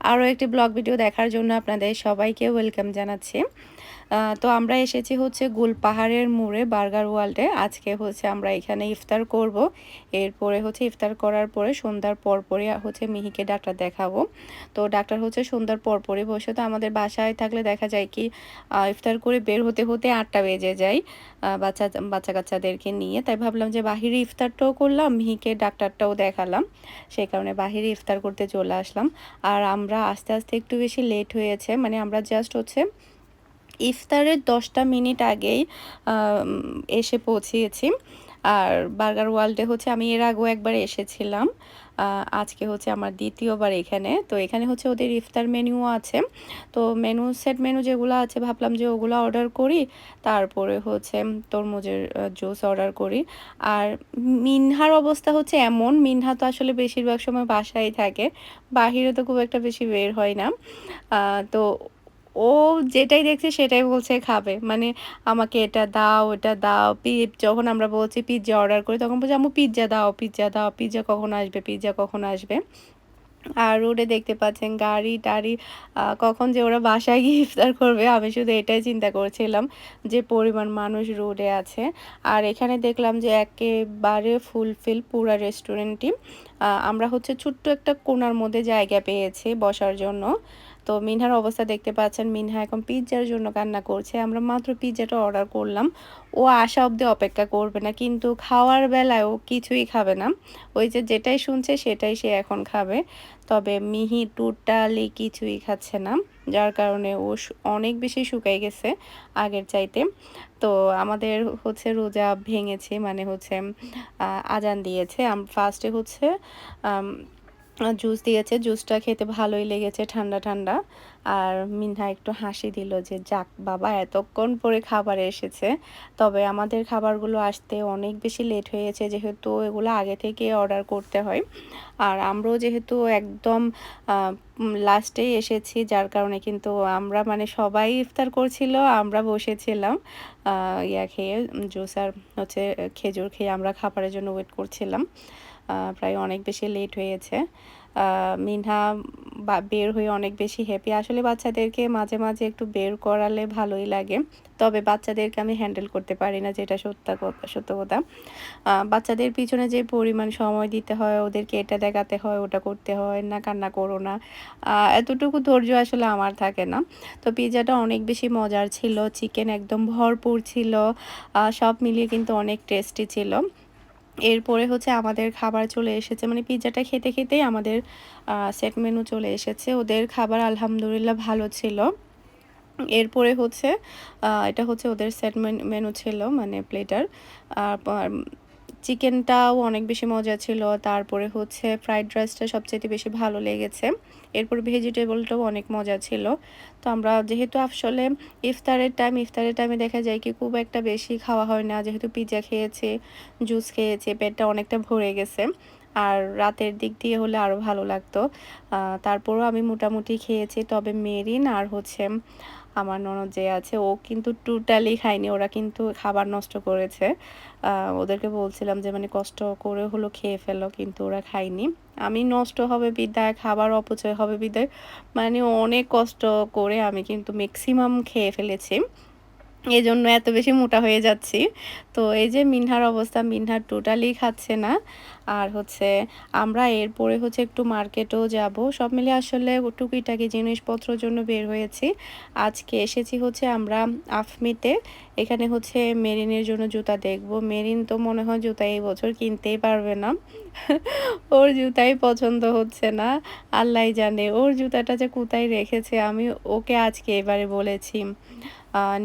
আরও একটি blog video দেখার জন্য আপনাদের সবাইকে ওয়েলকাম জানাচ্ছি। তো আমরা এসেছি হচ্ছে গুল পাহাড়ের মোড়ে, বার্গার ওয়ার্ল্ডে। আজকে হচ্ছে আমরা এখানে ইফতার করব। এরপরে হচ্ছে ইফতার করার পরে সন্ধ্যার পরপরই হচ্ছে মিহিকে ডাক্তার দেখাবো। তো ডাক্তার হচ্ছে সন্ধ্যার পরপরই বসে, তো আমাদের বাসায় থাকলে দেখা যায় কি ইফতার করে বের হতে হতে আটটা বেজে যায় বাচ্চা বাচ্চা কাচ্চাদেরকে নিয়ে। তাই ভাবলাম যে বাহিরে ইফতারটাও করলাম, মিহিকে ডাক্তারটাও দেখালাম। সেই কারণে বাহিরে ইফতার করতে চলে আসলাম। আর আমরা আস্তে আস্তে একটু বেশি লেট হয়েছে মানে আমরা জাস্ট হচ্ছে ইফতারের দশটা মিনিট আগেই এসে পৌঁছিয়েছি আর বার্গার ওয়ার্ল্ডে হচ্ছে আমি এর আগেও একবার এসেছিলাম। আজকে হচ্ছে আমার দ্বিতীয়বার এখানে। তো এখানে হচ্ছে ওদের ইফতার মেনুও আছে। তো মেনু, সেট মেনু যেগুলো আছে, ভাবলাম যে ওগুলো অর্ডার করি। তারপরে হচ্ছে তরমুজের জুস অর্ডার করি। আর মিনহার অবস্থা হচ্ছে এমন। মিনহা তো আসলে বেশিরভাগ সময় বাসায় থাকে। বাহিরে তো খুব একটা বেশি বের হয় না। তো ও যেটাই দেখছে সেটাই বলছে খাবে। মানে আমাকে এটা দাও এটা দাও পি যখন আমরা বলছি পিৎজা অর্ডার করি তখন বলছে, আম্মু, পিৎজা দাও পিৎজা দাও, পিৎজা কখন আসবে, পিৎজা কখন আসবে? আর রোডে দেখতে পাচ্ছেন গাড়ি টাড়ি কখন যে ওরা বাসায় গিয়ে ইফতার করবে, আমি শুধু এটাই চিন্তা করছিলাম যে পরিমাণ মানুষ রোডে আছে। আর এখানে দেখলাম যে একেবারে ফুলফিল পুরা রেস্টুরেন্টটি আমরা হচ্ছে ছোট্ট একটা কোণার মধ্যে জায়গা পেয়েছি বসার জন্য। তো মিনহার অবস্থা দেখতে পাচ্ছেন, মিনহা এখন পিৎজার জন্য কান্না করছে। আমরা মাত্র পিৎজাটা অর্ডার করলাম। ও আসা অবধি অপেক্ষা করবে না, কিন্তু খাওয়ার বেলায় ও কিছুই খাবে না। ওই যে যেটাই শুনছে সেটাই সে এখন খাবে। তবে মিহি টোটালি কিছুই খাচ্ছে না, যার কারণে ও অনেক বেশি শুকাই গেছে আগের চাইতে। তো আমাদের হচ্ছে রোজা ভেঙেছে মানে হচ্ছে আজান দিয়েছে। ফার্স্টে হচ্ছে জুস দিয়েছে। জুসটা খেতে ভালোই লেগেছে ঠান্ডা ঠান্ডা। আর মিনহা একটু হাসি দিল যে, যাক বাবা, এতক্ষণ পরে খাবার এসেছে। তবে আমাদের খাবারগুলো আসতে অনেক বেশি লেট হয়েছে যেহেতু এগুলো আগে থেকে অর্ডার করতে হয়। আর আমরাও যেহেতু একদম লাস্টেই এসেছি, যার কারণে কিন্তু আমরা মানে সবাই ইফতার করছিল, আমরা বসেছিলাম। ইয়া খেয়ে জুস আর হচ্ছে, খেজুর খেয়ে আমরা খাবারের জন্য ওয়েট করছিলাম। প্রায় অনেক বেশি লেট হয়েছে। মিনহা বা- বের হয়ে অনেক বেশি হ্যাপি আসলে বাচ্চাদেরকে মাঝে মাঝে একটু বের করালে ভালোই লাগে। তবে বাচ্চাদেরকে আমি হ্যান্ডেল করতে পারি না, যেটা সত্য সত্য কথা। বাচ্চাদের পিছনে যে পরিমাণ সময় দিতে হয়, ওদেরকে এটা দেখাতে হয়, ওটা করতে হয়, না কান্না করো না। এতটুকু ধৈর্য আসলে আমার থাকে না। তো পিৎজাটা অনেক বেশি মজার ছিল চিকেন একদম ভরপুর ছিল। সব মিলিয়ে কিন্তু অনেক টেস্টি ছিল। এরপরে হচ্ছে আমাদের খাবার চলে এসেছে মানে পিৎজাটা খেতে খেতেই আমাদের সেট মেনু চলে এসেছে। ওদের খাবার আলহামদুলিল্লাহ ভালো ছিল। এরপরে হচ্ছে এটা হচ্ছে ওদের সেট মেনু ছিল মানে প্লেটার আর চিকেনটাও অনেক বেশি মজা ছিল। তারপরে হচ্ছে ফ্রাইড রাইসটা সবচেয়ে বেশি ভালো লেগেছে। এরপর ভেজিটেবলটাও অনেক মজা ছিল। তো আমরা যেহেতু আসলে ইফতারের টাইম ইফতারের টাইমে দেখা যায় কি খুব একটা বেশি খাওয়া হয় না। যেহেতু পিৎজা খেয়েছে জুস খেয়েছে, পেটটা অনেকটা ভরে গেছে। আর রাতের দিক দিয়ে হলে আরও ভালো লাগতো। তারপরও আমি মোটামুটি খেয়েছি, তবে মেরিন আর হচ্ছে আমার ননদ যে আছে, ও কিন্তু টোটালি খায়নি, ওরা কিন্তু খাবার নষ্ট করেছে। ওদেরকে বলছিলাম যে মানে কষ্ট করে হলো খেয়ে ফেলো কিন্তু ওরা খায়নি। আমি নষ্ট হবে বিদায় খাবার অপচয় হবে বিদায় মানে অনেক কষ্ট করে আমি কিন্তু ম্যাক্সিমাম খেয়ে ফেলেছি। এই জন্য এত বেশি মোটা হয়ে যাচ্ছি। তো এই যে মিনহার অবস্থা মিনহার টোটালি খাচ্ছে না। আর হচ্ছে আমরা এরপরে হচ্ছে একটু মার্কেটও যাব। সব মিলে আসলে টুকিটাকি জিনিসপত্রর জন্য বের হয়েছি। আজকে এসেছি হচ্ছে আমরা আফমিতে। এখানে হচ্ছে মেরিনের জন্য জুতা দেখব। মেরিন তো মনে হয় জুতা এই বছর কিনতেই পারবে না। ওর জুতাই পছন্দ হচ্ছে না। আল্লাহ জানে ওর জুতাটা যে কোথায় রেখেছে। আমি ওকে আজকে এবারে বলেছি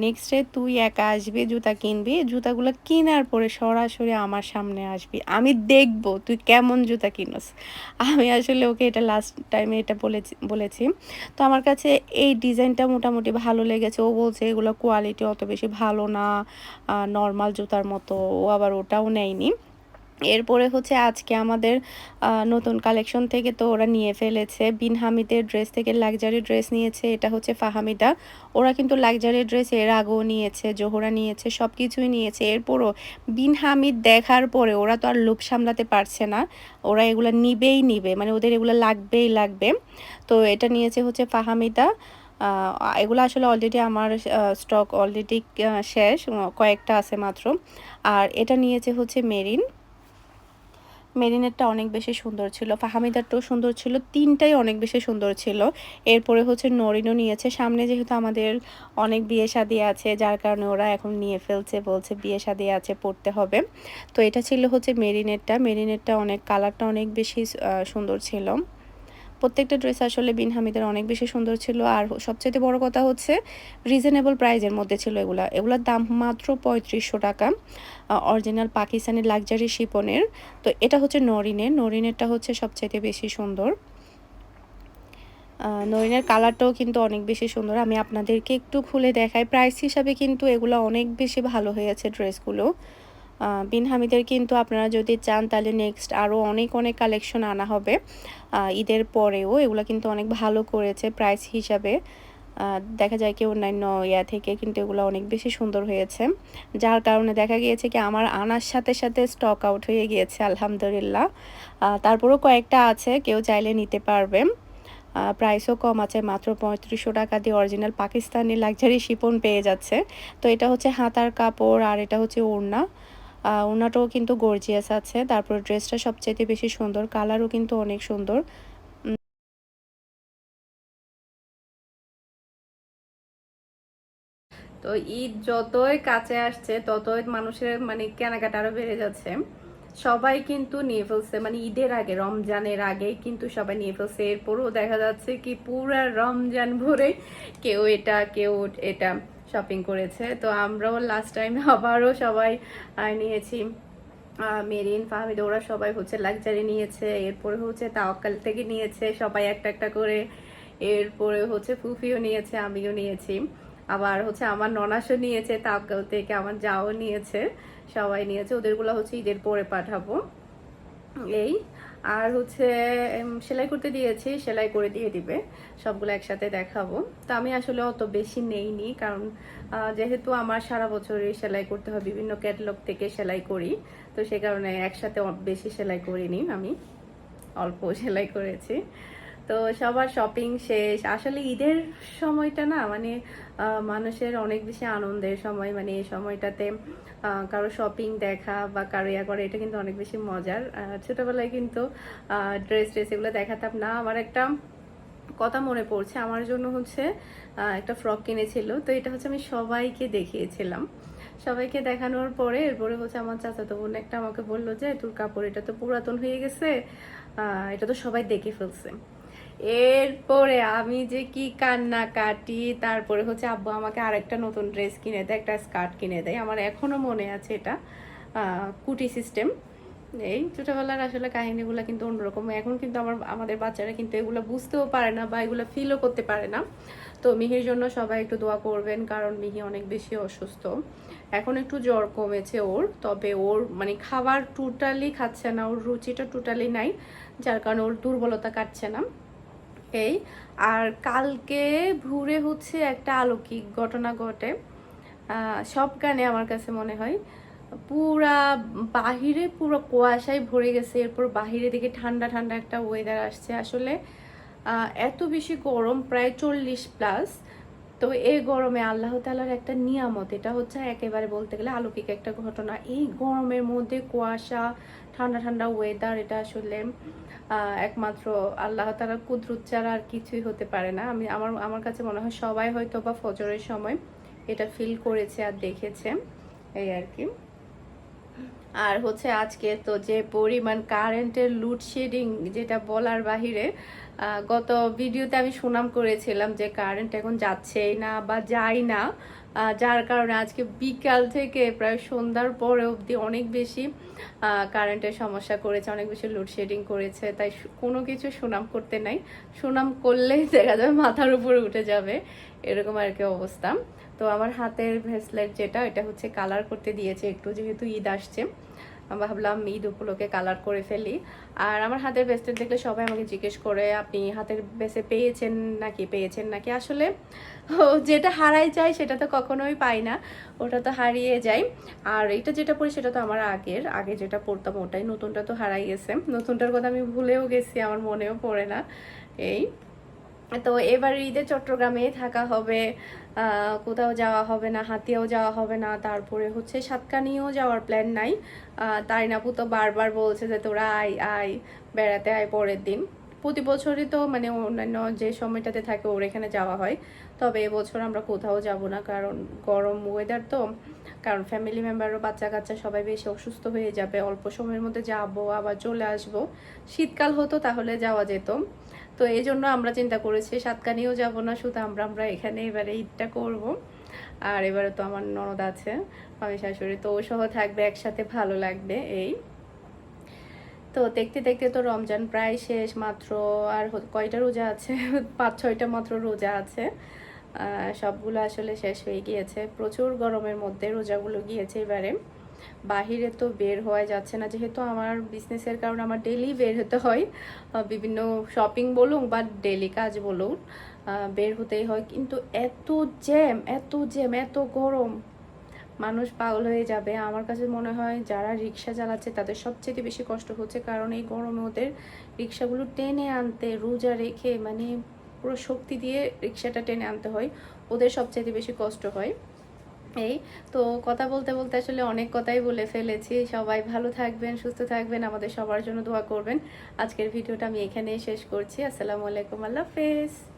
নেক্সট ডে তুই একা আসবি, জুতা কিনবি। জুতাগুলো কেনার পরে সরাসরি আমার সামনে আসবি। আমি দেখব তুই কেমন জুতা কিনোস। আমি আসলে ওকে এটা লাস্ট টাইমে এটা বলেছি বলেছি। তো আমার কাছে এই ডিজাইনটা মোটামুটি ভালো লেগেছে। ও বলছে এগুলো কোয়ালিটি অত বেশি ভালো না নর্মাল জুতার মতো, ও আবার ওটাও নেয়নি। এরপরে হচ্ছে আজকে আমাদের নতুন কালেকশন থেকে তো ওরা নিয়ে ফেলেছে। বিন হামিদের ড্রেস থেকে লাক্সারি ড্রেস নিয়েছে, এটা হচ্ছে ফাহামিদা। ওরা কিন্তু লাক্সারি ড্রেস এর আগেও নিয়েছে, জোহরা নিয়েছে সব কিছুই নিয়েছে। এরপরও বিন হামিদ দেখার পরে ওরা তো আর লোভ সামলাতে পারছে না। ওরা এগুলো নিবেই নিবে মানে ওদের এগুলো লাগবেই লাগবে। তো এটা নিয়েছে হচ্ছে ফাহামিদা। এগুলো আসলে অলরেডি আমার স্টক অলরেডি শেষ কয়েকটা আছে মাত্র। আর এটা নিয়েছে হচ্ছে মেরিন। মেরিনেটটা অনেক বেশি সুন্দর ছিল। ফাহামিদারটাও সুন্দর ছিল। তিনটাই অনেক বেশি সুন্দর ছিল। এরপরে হচ্ছে নরিনও নিয়েছে। সামনে যেহেতু আমাদের অনেক বিয়ে শাদি আছে, যার কারণে ওরা এখন নিয়ে ফেলছে, বলছে বিয়ে শাদি আছে, পড়তে হবে। তো এটা ছিল হচ্ছে মেরিনেটটা। মেরিনেটটা অনেক কালারটা অনেক বেশি সুন্দর ছিল। প্রত্যেকটা ড্রেস আসলে বিন হামিদের অনেক বেশি সুন্দর ছিল। আর সবচেয়ে বড় কথা হচ্ছে রিজনেবল প্রাইজের মধ্যে ছিল এগুলা। এগুলোর দাম মাত্র পঁয়ত্রিশশো টাকা। অরিজিনাল পাকিস্তানের লাক্সারি শিপনের। তো এটা হচ্ছে নরিনের। নরিনেরটা হচ্ছে সবচেয়ে বেশি সুন্দর। নরিনের কালারটাও কিন্তু অনেক বেশি সুন্দর। আমি আপনাদেরকে একটু খুলে দেখাই। প্রাইস হিসাবে কিন্তু এগুলো অনেক বেশি ভালো হয়েছে ড্রেসগুলো। বিন হামিদের কিন্তু আপনারা যদি চান, তাহলে নেক্সট আরও অনেক অনেক কালেকশন আনা হবে। ঈদের পরেও এগুলো কিন্তু অনেক ভালো করেছে প্রাইস হিসাবে। দেখা যায় কি অন্যান্য ইয়া থেকে কিন্তু এগুলো অনেক বেশি সুন্দর হয়েছে। যার কারণে দেখা গিয়েছে কি আমার আনার সাথে সাথে স্টক আউট হয়ে গিয়েছে, আলহামদুলিল্লাহ। তারপরেও কয়েকটা আছে, কেউ চাইলে নিতে পারবে। প্রাইসও কম আছে, মাত্র পঁয়ত্রিশশো টাকা দিয়ে অরিজিনাল পাকিস্তানি লাক্সারি শিপন পেয়ে যাচ্ছে। তো এটা হচ্ছে হাতার কাপড় আর এটা হচ্ছে ওড়না। ওনাটাও কিন্তু গর্জিয়াস আছে। তারপর ড্রেসটা সবচেয়ে বেশি সুন্দর কালারও কিন্তু অনেক সুন্দর। তো ঈদ যতই কাছে আসছে, ততই মানুষের মানে কেনাকাটা আরও বেড়ে যাচ্ছে। সবাই কিন্তু নিয়ে ফেলছে মানে ঈদের আগে, রমজানের আগে কিন্তু সবাই নিয়ে ফেলছে এরপরও দেখা যাচ্ছে কি পুরা রমজান ভরে কেউ এটা কেউ এটা। শপিং করেছে। তো আমরাও লাস্ট টাইম আবারও সবাই নিয়েছি। মেরিন ফাহমিদ ওরা সবাই হচ্ছে লাক্সারি নিয়েছে, এরপরে হচ্ছে তাওয়াক্কাল থেকে নিয়েছে, সবাই একটা একটা করে। এরপরে হচ্ছে ফুফিও নিয়েছে, আমিও নিয়েছি। আবার হচ্ছে আমার ননাসও নিয়েছে তাওয়াক্কাল থেকে, আমার যাও নিয়েছে, সবাই নিয়েছে। ওদেরগুলো হচ্ছে ঈদের পরে পাঠাবো। এই, আর হচ্ছে সেলাই করতে দিয়েছি, সেলাই করে দিয়ে দিবে। সবগুলো একসাথে দেখাবো। তো আমি আসলে অত বেশি নেইনি, কারণ যেহেতু আমার সারা বছরই সেলাই করতে হয়, বিভিন্ন ক্যাটলগ থেকে সেলাই করি, তো সে কারণে একসাথে বেশি সেলাই করিনি আমি। অল্প সেলাই করেছি। তো সবার শপিং শেষ। আসলে ঈদের সময়টা না মানে মানুষের অনেক বেশি আনন্দের সময়। মানে এই সময়টাতে কারও শপিং দেখা বা কারও ইয়া করে, এটা কিন্তু অনেক বেশি মজার। ছোটবেলায় কিন্তু ড্রেস ট্রেস এগুলো দেখাতাম না। আমার একটা কথা মনে পড়ছে, আমার জন্য হচ্ছে একটা ফ্রক কিনেছিল। তো এটা হচ্ছে আমি সবাইকে দেখিয়েছিলাম। সবাইকে দেখানোর পরে, এরপরে হচ্ছে আমার চাচাতো বোন একটা আমাকে বলল যে, তোর কাপড় এটা তো পুরাতন হয়ে গেছে। এটা তো সবাই দেখে ফেলছে। এরপরে আমি যে কি কান্না কাটি, তারপরে হচ্ছে আব্বু আমাকে আরেকটা নতুন ড্রেস কিনে দেয়, একটা স্কার্ট কিনে দেয়। আমার এখনও মনে আছে এটা কুটি সিস্টেম। এই ছোটোবেলার আসলে কাহিনীগুলো কিন্তু অন্যরকম। এখন কিন্তু আমার, আমাদের বাচ্চারা কিন্তু এগুলো বুঝতেও পারে না বা এগুলো ফিলও করতে পারে না। তো মিহির জন্য সবাই একটু দোয়া করবেন, কারণ মিহি অনেক বেশি অসুস্থ। এখন একটু জ্বর কমেছে ওর, তবে ওর মানে খাবার টোটালি খাচ্ছে না, ওর রুচিটা টোটালি নাই, যার কারণে ওর দুর্বলতা কাটছে না। এই। আর কালকে ভুরে হচ্ছে একটা আলৌকিক ঘটনা ঘটে। সব গানে আমার কাছে মনে হয়। পুরা বাহিরে, পুরো কুয়াশায় ভরে গেছে। এরপর বাহিরে দিকে ঠান্ডা ঠান্ডা একটা ওয়েদার আসছে। আসলে এত বেশি গরম, প্রায় চল্লিশ প্লাস তো এই গরমে আল্লাহ তালার একটা নিয়ামত, এটা হচ্ছে একেবারে বলতে গেলে আলৌকিক একটা ঘটনা। এই গরমের মধ্যে কুয়াশা, ঠান্ডা ঠান্ডা ওয়েদার এটা আসলে একমাত্র আল্লাহ তালার কুদরুত ছাড়া আর কিছুই হতে পারে না। আমি আমার আমার কাছে মনে হয় সবাই হয়তো বা ফজরের সময় এটা ফিল করেছে আর দেখেছে, এই আর কি। আর হচ্ছে আজকে তো যে পরিমাণ কারেন্টের লোডশেডিং যেটা বলার বাহিরে গত ভিডিওতে আমি সুনাম করেছিলাম যে কারেন্ট এখন যাচ্ছেই না বা যায় না। যার কারণে আজকে বিকাল থেকে প্রায় সন্ধ্যার পরে অবধি অনেক বেশি কারেন্টের সমস্যা করেছে, অনেক বেশি লোডশেডিং করেছে, তাই কোনো কিছু সুনাম করতে নাই। সুনাম করলেই দেখা যাবে মাথার উপরে উঠে যাবে, এরকম আর কি অবস্থা। তো আমার হাতের ভেসলেট যেটা, এটা হচ্ছে কালার করতে দিয়েছে, একটু যেহেতু ঈদ আসছে। ভাবলাম ঈদ উপলক্ষে কালার করে ফেলি। আর আমার হাতের ব্রেসলেট দেখলে সবাই আমাকে জিজ্ঞেস করে, আপনি হাতের বেসে পেয়েছেন নাকি? পেয়েছেন নাকি? আসলে যেটা হারাই যায় সেটা তো কখনোই পাই না, ওটা তো হারিয়ে যায়। আর এটা যেটা পড়ি সেটা তো আমার আগের, আগে যেটা পড়তাম ওটাই। নতুনটা তো হারাই গেছে। নতুনটার কথা আমি ভুলেও গেছি, আমার মনেও পড়ে না। এই। তো এবার ঈদে চট্টগ্রামে থাকা হবে কোথাও যাওয়া হবে না, হাতিয়াও যাওয়া হবে না, তারপরে হচ্ছে সাতকানিও যাওয়ার প্ল্যান নাই। তাই তাইনাপু তো বারবার বলছে যে তোরা আয় আয়, বেড়াতে আয় পরের দিন। প্রতি বছরই তো মানে অন্যান্য যে সময়টাতে থাকে ওর এখানে যাওয়া হয়। তবে এবছর আমরা কোথাও যাব না, কারণ গরম ওয়েদার তো। কারণ ফ্যামিলি মেম্বারও বাচ্চা কাচ্চা সবাই বেশি অসুস্থ হয়ে যাবে। অল্প সময়ের মধ্যে যাব, আবার চলে আসব। শীতকাল হতো তাহলে যাওয়া যেত। তো এই জন্য আমরা চিন্তা করেছি, সাতকানিও যাব না, শুধু আমরা আমরা এখানে এবারে ঈদটা করব। আর এবারে তো আমার ননদ আছে আমি শাশুড়ি, তো সহ থাকবে, একসাথে ভালো লাগবে এই। তো দেখতে দেখতে তো রমজান প্রায় শেষ মাত্র, আর কয়টা রোজা আছে? পাঁচ, ছয়টা মাত্র রোজা আছে। সবগুলো আসলে শেষ হয়ে গিয়েছে, প্রচুর গরমের মধ্যে রোজাগুলো গিয়েছে এবারে। বাহিরে তো বের হওয়া যাচ্ছে না। যেহেতু আমার বিজনেসের কারণে আমার ডেলি বের হতে হয় বিভিন্ন শপিং বলুন বা ডেলি কাজ বলুন বের হতেই হয়। কিন্তু এত জ্যাম এত জ্যাম এত গরম, মানুষ পাগল হয়ে যাবে। আমার কাছে মনে হয় যারা রিক্সা চালাচ্ছে তাদের সবচেয়ে বেশি কষ্ট হচ্ছে, কারণ এই গরমে ওদের রিক্সাগুলো টেনে আনতে, রোজা রেখে মানে পুরো শক্তি দিয়ে রিক্সাটা টেনে আনতে হয়, ওদের সবচেয়ে বেশি কষ্ট হয়। এই তো কথা বলতে বলতে আসলে অনেক কথাই বলে ফেলেছি। সবাই ভালো থাকবেন, সুস্থ থাকবেন, আমাদের সবার জন্য দোয়া করবেন। আজকের ভিডিওটা আমি এখানেই শেষ করছি। আসসালামু আলাইকুম, আল্লাহ হাফেজ।